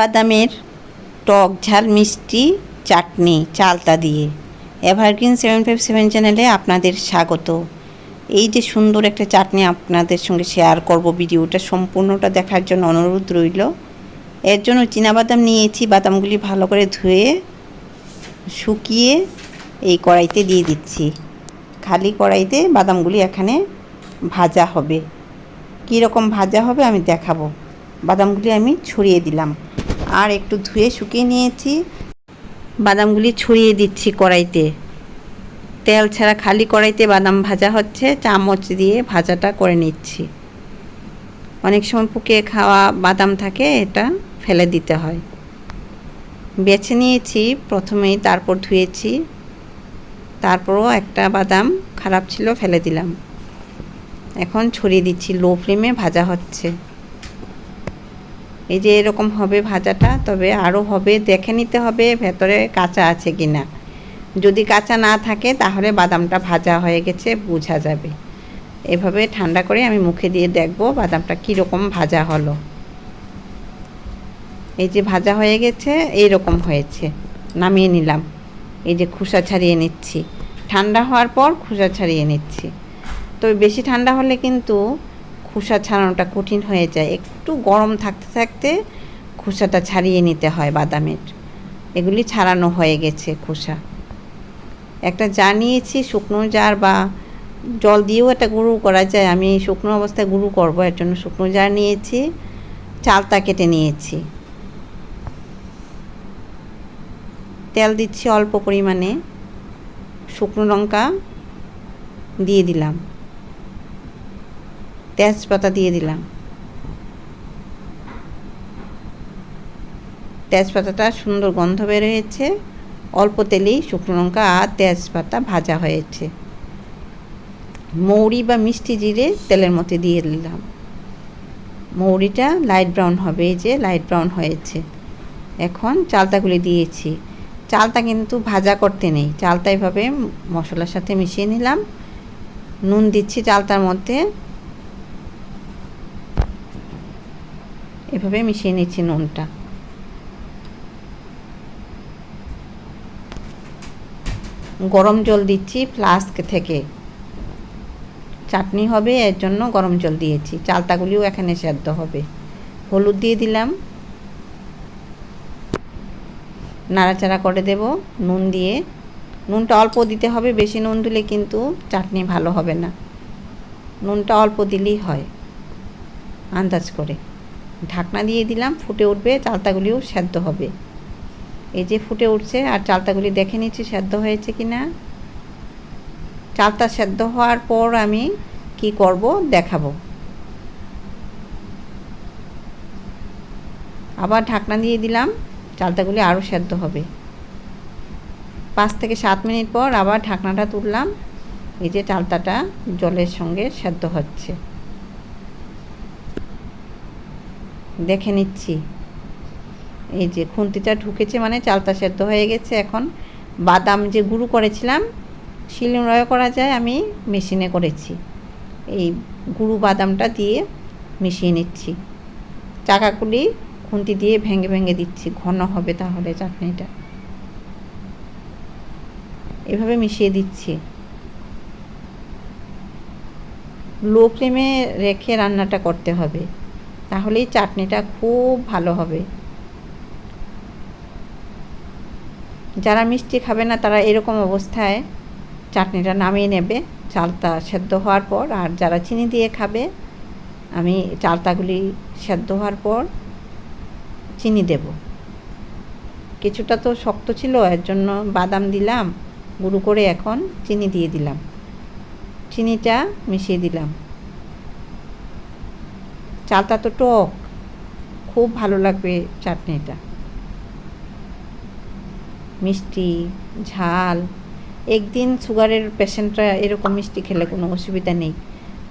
বাদামের টক ঝাল, মিষ্টি, চাটনি, চালতা দিয়ে। এভারগ্রিন সেভেন ফাইভ সেভেন চ্যানেলে আপনাদের স্বাগত। এই যে সুন্দর একটা চাটনি আপনাদের সঙ্গে শেয়ার করব ভিডিওটা, সম্পূর্ণটা দেখার জন্য অনুরোধ রইল। এর জন্য বাদাম নিয়েছি, বাদামগুলি ভালো করে ধুয়ে, শুকিয়ে এই কড়াইতে দিয়ে দিচ্ছি। খালি কড়াইতে বাদামগুলি এখানে ভাজা হবে। কী রকম ভাজা হবে আমি দেখাবো। বাদামগুলি আমি ছড়িয়ে দিলাম। আর একটু ধুয়ে শুকিয়ে নিয়েছি। বাদামগুলি ছড়িয়ে দিচ্ছি কড়াইতে। তেল ছাড়া খালি কড়াইতে বাদাম ভাজা হচ্ছে। চামচ দিয়ে ভাজাটা করে নিচ্ছি। অনেক সময় পুকিয়ে খাওয়া বাদাম থাকে, এটা ফেলে দিতে হয়। বেছে নিয়েছি, প্রথমেই তারপর ধুয়েছি। তারপরও একটা বাদাম খারাপ ছিল, ফেলে দিলাম। এখন ছড়িয়ে দিচ্ছি, লো ফ্লেমে ভাজা হচ্ছে। এই যে এরকম হবে ভাজাটা, তবে আরও হবে, দেখে নিতে হবে ভেতরে কাঁচা আছে কি না যদি কাঁচা না থাকে, তাহলে বাদামটা ভাজা হয়ে গেছে, বোঝা যাবে। এভাবে ঠান্ডা করে আমি মুখে দিয়ে দেখব বাদামটা কীরকম ভাজা হলো। এই যে ভাজা হয়ে গেছে এই রকম হয়েছে। নামিয়ে নিলাম। এই যে খোসা ছাড়িয়ে নিচ্ছি। ঠান্ডা হওয়ার পর খোসা ছাড়িয়ে নিচ্ছি। তবে বেশি ঠান্ডা হলে কিন্তু খোসা ছাড়ানোটা কঠিন হয়ে যায়। একটু গরম থাকতে থাকতে খোসাটা ছাড়িয়ে নিতে হয় বাদামের। এগুলি ছাড়ানো হয়ে গেছে খোসা। একটা জার নিয়েছি, শুকনো জার বা জল দিয়েও একটা গুঁড়ো করা যায়। আমি শুকনো অবস্থায় গুঁড়ো করব, এর জন্য শুকনো জার নিয়েছি চালতা কেটে নিয়েছি। তেল দিচ্ছি অল্প পরিমাণে। শুকনো লঙ্কা দিয়ে দিলাম। তেজপাতা দিয়ে দিলাম। তেজপাতাটা সুন্দর গন্ধ বের হয়েছে। অল্প তেলেই শুকনো লঙ্কা আর তেজপাতা ভাজা হয়েছে। মৌরি বা মিষ্টি জিরে তেলের মধ্যে দিয়ে দিলাম। মৌরিটা লাইট ব্রাউন হবে যে লাইট ব্রাউন হয়েছে। এখন চালতাগুলি দিয়েছি। চালটা কিন্তু ভাজা করতে নেই। চালটা এভাবে মশলার সাথে মিশিয়ে নিলাম। নুন দিচ্ছি চালতার মধ্যে। এভাবে মিশিয়ে নিচ্ছি নুনটা। গরম জল দিচ্ছি ফ্লাস্ক থেকে। চাটনি হবে, এর জন্য গরম জল দিয়েছি। চালতাগুলিও এখানে সেদ্ধ হবে। হলুদ দিয়ে দিলাম। নাড়াচাড়া করে দেব নুন দিয়ে। নুনটা অল্প দিতে হবে, বেশি নুন দিলে কিন্তু চাটনি ভালো হবে না। নুনটা অল্প দিলেই হয়, আন্দাজ করে। ঢাকনা দিয়ে দিলাম, ফুটে উঠবে, চালতাগুলিও সেদ্ধ হবে। এই যে ফুটে উঠছে, আর চালতাগুলি দেখে নিচ্ছি সেদ্ধ হয়েছে কি না চালতা সেদ্ধ হওয়ার পর আমি কি করব দেখাবো। আবার ঢাকনা দিয়ে দিলাম, চালতাগুলি আরও সেদ্ধ হবে। পাঁচ থেকে সাত মিনিট পর আবার ঢাকনাটা তুললাম, এই যে চালতাটা জলের সঙ্গে সেদ্ধ হচ্ছে। দেখে নিচ্ছি। এই যে খুন্তিটা ঢুকেছে মানে চালতা সেদ্ধ হয়ে গেছে এখন। বাদাম যে গুঁড়ো করেছিলাম শিলনোড়ায় করা যায়, আমি মেশিনে করেছি। এই গুঁড়ো বাদামটা দিয়ে মিশিয়ে নিচ্ছি। চাকাগুলি খুন্তি দিয়ে ভেঙে ভেঙে দিচ্ছি। ঘন হবে তাহলে চাটনিটা। এভাবে মিশিয়ে দিচ্ছি। লো ফ্লেমে রেখে রান্নাটা করতে হবে। তাহলেই চাটনিটা খুব ভালো হবে। যারা মিষ্টি খাবে না, তারা এরকম অবস্থায় চাটনিটা নামিয়ে নেবে। চালতা সেদ্ধ হওয়ার পর, আর যারা চিনি দিয়ে খাবে, আমি চালতাগুলি সেদ্ধ হওয়ার পর চিনি দেব। কিছুটা তো শক্ত ছিল, এর জন্য বাদাম দিলাম, গুঁড়ো করে এখন চিনি দিয়ে দিলাম। চিনিটা মিশিয়ে দিলাম। চালটা তো টক। খুব ভালো লাগবে চাটনিটা। মিষ্টি, ঝাল, একদিন সুগারের পেশেন্টরা এরকম মিষ্টি খেলে কোনো অসুবিধা নেই।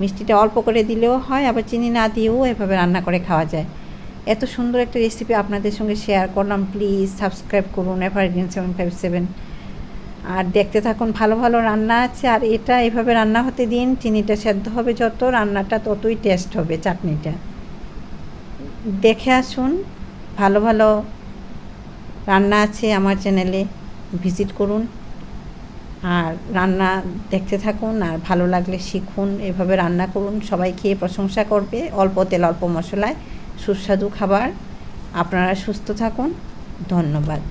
মিষ্টিটা অল্প করে দিলেও হয়, আবার চিনি না দিয়েও এভাবে রান্না করে খাওয়া যায়। এত সুন্দর একটা রেসিপি আপনাদের সঙ্গে শেয়ার করলাম প্লিজ সাবস্ক্রাইব করুন এভারগ্রিন সেভেন ফাইভ সেভেন আর দেখতে থাকুন, ভালো ভালো রান্না আছে। আর এটা এভাবে রান্না হতে দিন, চিনিটা সেদ্ধ হবে যত, রান্নাটা ততই টেস্ট হবে চাটনিটা। দেখে আসুন, ভালো ভালো রান্না আছে আমার চ্যানেলে, ভিজিট করুন। আর রান্না দেখতে থাকুন, আর ভালো লাগলে শিখুন, এভাবে রান্না করুন। সবাই খেয়ে প্রশংসা করবে, অল্প তেল, অল্প মশলায় সুস্বাদু খাবার। আপনারা সুস্থ থাকুন, ধন্যবাদ।